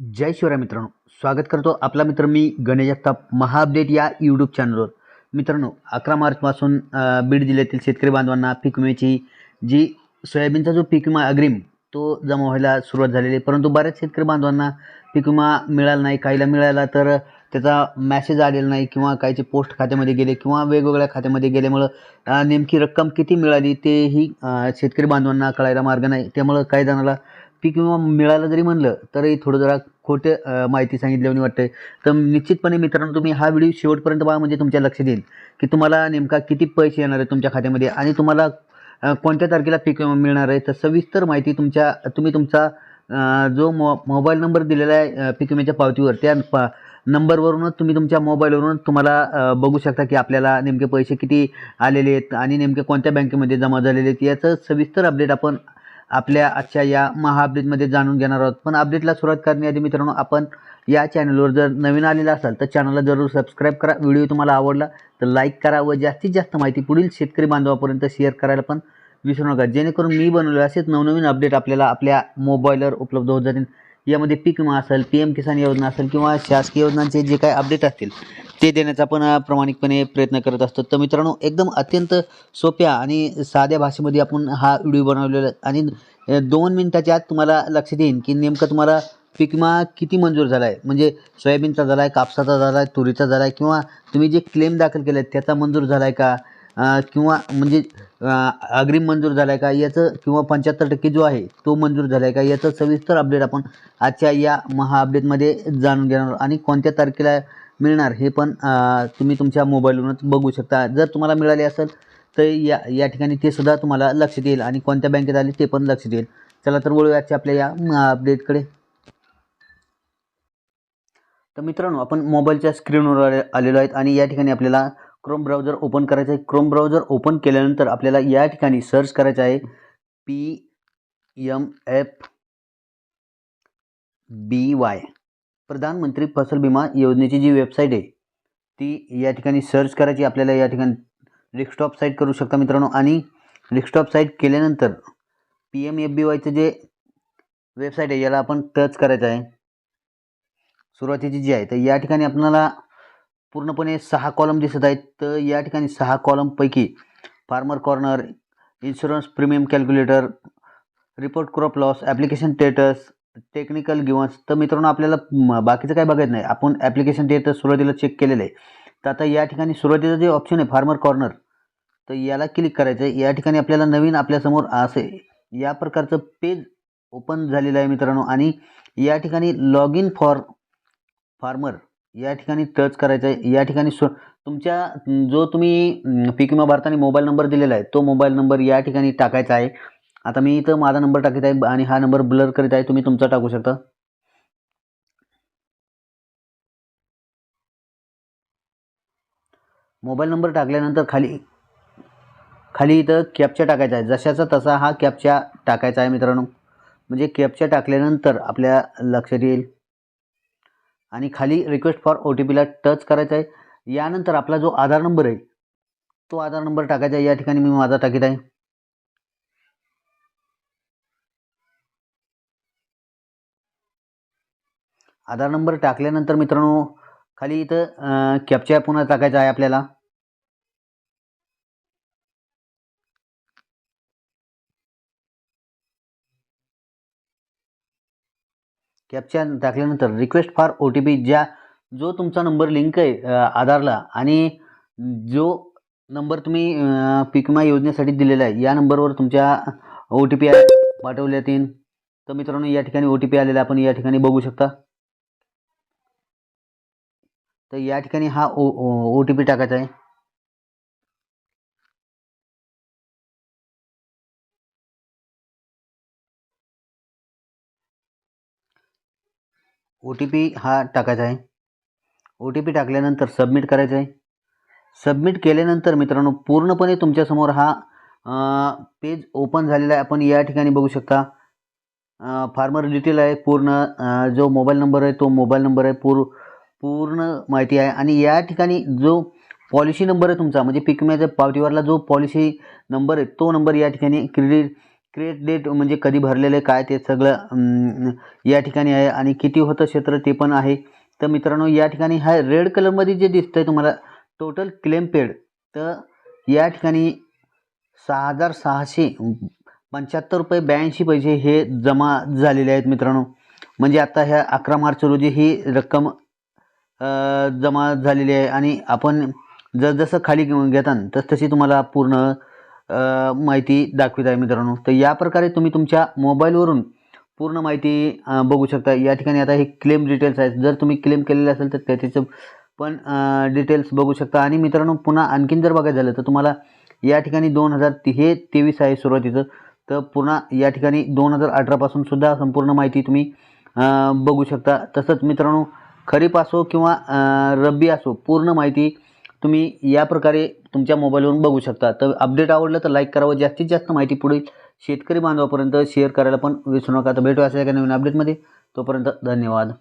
जय शिवराय मित्रांनो. स्वागत करतो आपला मित्र मी गणेश जगताप महाअपडेट या यूट्यूब चॅनलवर मित्रांनो अकरा मार्चपासून बीड जिल्ह्यातील शेतकरी बांधवांना पीक विम्याची जी सोयाबीनचा जो पीक विमा अग्रिम तो जमा व्हायला सुरुवात झालेली आहे. परंतु बऱ्याच शेतकरी बांधवांना पीक विमा मिळाला नाही. काहीला मिळाला तर त्याचा मॅसेज आलेला नाही किंवा काहीचे पोस्ट खात्यामध्ये गेले किंवा वेगवेगळ्या खात्यामध्ये गेल्यामुळं नेमकी रक्कम किती मिळाली तेही शेतकरी बांधवांना कळायला मार्ग नाही. त्यामुळं काही जणाला पीक विमा मिळालं जरी म्हणलं तरी थोडं जरा खोटे माहिती सांगितल्याने वाटते तर निश्चितपणे मित्रांनो तुम्ही हा व्हिडिओ शेवटपर्यंत पहा म्हणजे तुमच्या लक्षात येईल की तुम्हाला नेमका किती पैसे येणार आहे तुमच्या खात्यामध्ये आणि तुम्हाला कोणत्या तारखेला पीक विमा मिळणार आहे तर सविस्तर माहिती तुमच्या तुम्ही तुमचा जो मो मोबाईल नंबर दिलेला आहे पीक विम्याच्या पावतीवर त्या पा नंबरवरूनच तुम्ही तुमच्या मोबाईलवरून तुम्हाला बघू शकता की आपल्याला नेमके पैसे किती आलेले आहेत आणि नेमके कोणत्या बँकेमध्ये जमा झालेले आहेत याचं सविस्तर अपडेट आपण आपल्या आजच्या या महा अपडेटमध्ये जाणून घेणार आहोत. पण अपडेटला सुरुवात करण्याआधी मित्रांनो आपण या चॅनलवर जर नवीन आलेला असाल तर चॅनलला जरूर सबस्क्राईब करा. व्हिडिओ तुम्हाला आवडला तर लाईक करा व जास्तीत जास्त माहिती पुढील शेतकरी बांधवापर्यंत शेअर करायला पण विसरू नका. जेणेकरून मी बनवले असेच नवनवीन अपडेट आपल्याला आपल्या मोबाईलवर उपलब्ध होत जातील. यामध्ये पीक विमा असेल पी एम किसान योजना असेल किंवा शासकीय योजनांचे जे काही अपडेट असतील ते देण्याचा पण प्रामाणिकपणे प्रयत्न करत असतो. तर मित्रांनो एकदम अत्यंत सोप्या आणि साध्या भाषेमध्ये आपण हा व्हिडिओ बनवलेला आणि दोन मिनटाच्या आत तुम्हाला लक्षात येईन की नेमकं तुम्हाला पीक विमा किती मंजूर झाला आहे म्हणजे सोयाबीनचा झाला आहे कापसाचा झाला आहे तुरीचा झाला आहे किंवा तुम्ही जे क्लेम दाखल केले आहेत त्याचा मंजूर झाला आहे का किंवा म्हणजे अग्रिम मंजूर झाला आहे का? याचं किंवा पंच्याहत्तर टक्के जो आहे तो मंजूर झाला आहे का? याचं सविस्तर अपडेट आपण आजच्या या महा अपडेटमध्ये जाणून घेणार आणि कोणत्या तारखेला मिळणार हे पण तुम्ही तुमच्या मोबाईलवरूनच बघू शकता. जर तुम्हाला मिळाले असेल तर या या ठिकाणी ते सुद्धा तुम्हाला लक्षात येईल आणि कोणत्या बँकेत आले ते पण लक्षात येईल चला तर वळूयाचे आपल्या या अपडेटकडे तर मित्रांनो आपण मोबाईलच्या स्क्रीनवर आले आलेलो आहेत आणि या ठिकाणी आपल्याला क्रोम ब्राउझर ओपन करायचं आहे क्रोम ब्राउझर ओपन केल्यानंतर आपल्याला या ठिकाणी सर्च करायचं आहे. P M F B Y प्रधानमंत्री फसल विमा योजनेची जी वेबसाईट आहे ती या ठिकाणी सर्च करायची आपल्याला या ठिकाणी रिक्स्टॉप साईट करू शकता मित्रांनो. आणि रिक्स्टॉप साईट केल्यानंतर पी एम एफ बी वायचं जे वेबसाईट आहे याला आपण टच करायचं आहे. सुरुवातीची जी आहे तर या ठिकाणी आपल्याला पूर्णपणे सहा कॉलम दिसत आहेत. तर या ठिकाणी सहा कॉलमपैकी farmer corner insurance premium calculator report crop loss application status technical गिवन्स तर मित्रांनो आपल्याला बाकीचं काय बघायचं नाही. आपण ॲप्लिकेशन स्टेटस सुरुवातीला चेक केलेलं आहे. तर आता या ठिकाणी सुरुवातीचं जे ऑप्शन आहे फार्मर कॉर्नर तर याला क्लिक करायचं आहे या ठिकाणी आपल्याला नवीन आपल्यासमोर असे या प्रकारचं पेज ओपन झालेलं आहे मित्रांनो. आणि या ठिकाणी लॉग इन फॉर फार्मर या ठिकाणी टच करायचं आहे या ठिकाणी सु तुमच्या जो तुम्ही पिकमा पीक विमा मोबाईल नंबर दिलेला आहे तो मोबाईल नंबर या ठिकाणी टाकायचा आहे. आता मी इथं माझा नंबर टाकत आहे आणि हा नंबर ब्लर करीत आहे. तुम्ही तुमचा टाकू शकता. मोबाईल नंबर टाकल्यानंतर खाली खाली इथं कॅपचा टाकायचा आहे. जशाचा तसा हा कॅपचा टाकायचा आहे मित्रांनो. म्हणजे कॅपचा टाकल्यानंतर आपल्या लक्षात येईल. आणि खाली रिक्वेस्ट फॉर ओ टी पीला टच करायचा आहे. यानंतर आपला जो आधार नंबर आहे तो आधार नंबर टाकायचा आहे. या ठिकाणी मी माझा टाकीत आहे. आधार नंबर टाकल्यानंतर मित्रांनो खाली इथं कॅपचा पुन्हा टाकायचा आहे आपल्याला. कॅपच्या टाकल्यानंतर request for O T P ज्या जो तुमचा नंबर लिंक आहे आधारला आणि जो नंबर तुम्ही पीक विमा योजनेसाठी दिलेला आहे या नंबरवर तुमच्या ओ टी पी पाठवल्या तीन तर मित्रांनो या ठिकाणी ओ टी पी आलेला आपण या ठिकाणी बघू शकता. तर या ठिकाणी हा ओ ओ टी पी टाकायचा आहे. ओ टी पी हा टाकायचा आहे. ओ टी पी टाकल्यानंतर सबमिट करायचं आहे. सबमिट केल्यानंतर मित्रांनो पूर्णपणे तुमच्यासमोर हा पेज ओपन झालेला आहे. आपण या ठिकाणी बघू शकता. फार्मर डिटेल आहे. पूर्ण जो मोबाईल नंबर आहे तो मोबाईल नंबर आहे. पूर पूर्ण माहिती आहे. आणि या ठिकाणी जो पॉलिसी नंबर आहे तुमचा म्हणजे पीक विम्याच्या पावतीवरला जो पॉलिसी नंबर आहे तो नंबर या ठिकाणी क्रेडिट क्रिएट डेट म्हणजे कधी भरलेलं आहे काय ते सगळं या ठिकाणी आहे आणि किती होतं क्षेत्र ते पण आहे. तर मित्रांनो या ठिकाणी हा रेड कलरमध्ये जे दिसतं आहे तुम्हाला टोटल क्लेम पेड तर या ठिकाणी सहा हजार सहाशे पंच्याहत्तर रुपये ब्याऐंशी पैसे हे जमा झालेले आहेत मित्रांनो. म्हणजे आता ह्या अकरा मार्च रोजी ही रक्कम जमा झालेली आहे. आणि आपण जसजसं खाली घेऊन घेतान तस तशी तुम्हाला पूर्ण माहिती दाखवित आहे मित्रांनो. तर या प्रकारे तुम्ही तुमच्या मोबाईलवरून पूर्ण माहिती बघू शकता. या ठिकाणी आता हे क्लेम डिटेल्स आहेत. जर तुम्ही क्लेम केलेले असेल तर त्याच्याचं पण डिटेल्स बघू शकता. आणि मित्रांनो पुन्हा आणखीन जर बघायचं झालं तर तुम्हाला या ठिकाणी दोन हजार हे तेवीस आहे सुरुवातीचं. तर पुन्हा या ठिकाणी दोन हजार अठरापासून सुद्धा संपूर्ण माहिती तुम्ही बघू शकता. तसंच मित्रांनो खरीप असो किंवा रब्बी असो पूर्ण माहिती तुम्ही या प्रकारे तुमच्या मोबाईलवरून बघू शकता. तर अपडेट आवडलं तर लाईक करावं जास्तीत जास्त माहिती पुढील शेतकरी बांधवापर्यंत शेअर करायला पण विसरू नका. तर भेटू अशा एका नवीन अपडेटमध्ये तोपर्यंत धन्यवाद.